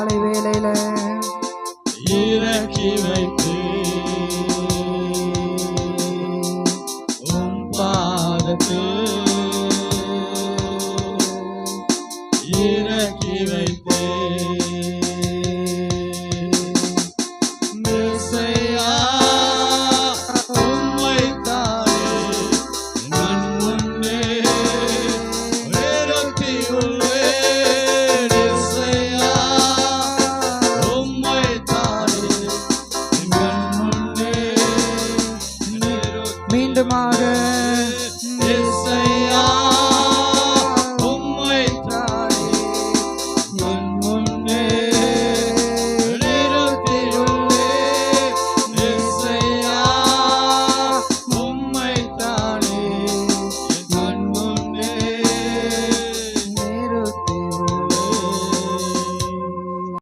காலை வேலையில இறக்கி வைத்து உம் பாதத்தில் இறக்கி வை ஆண்டுமாக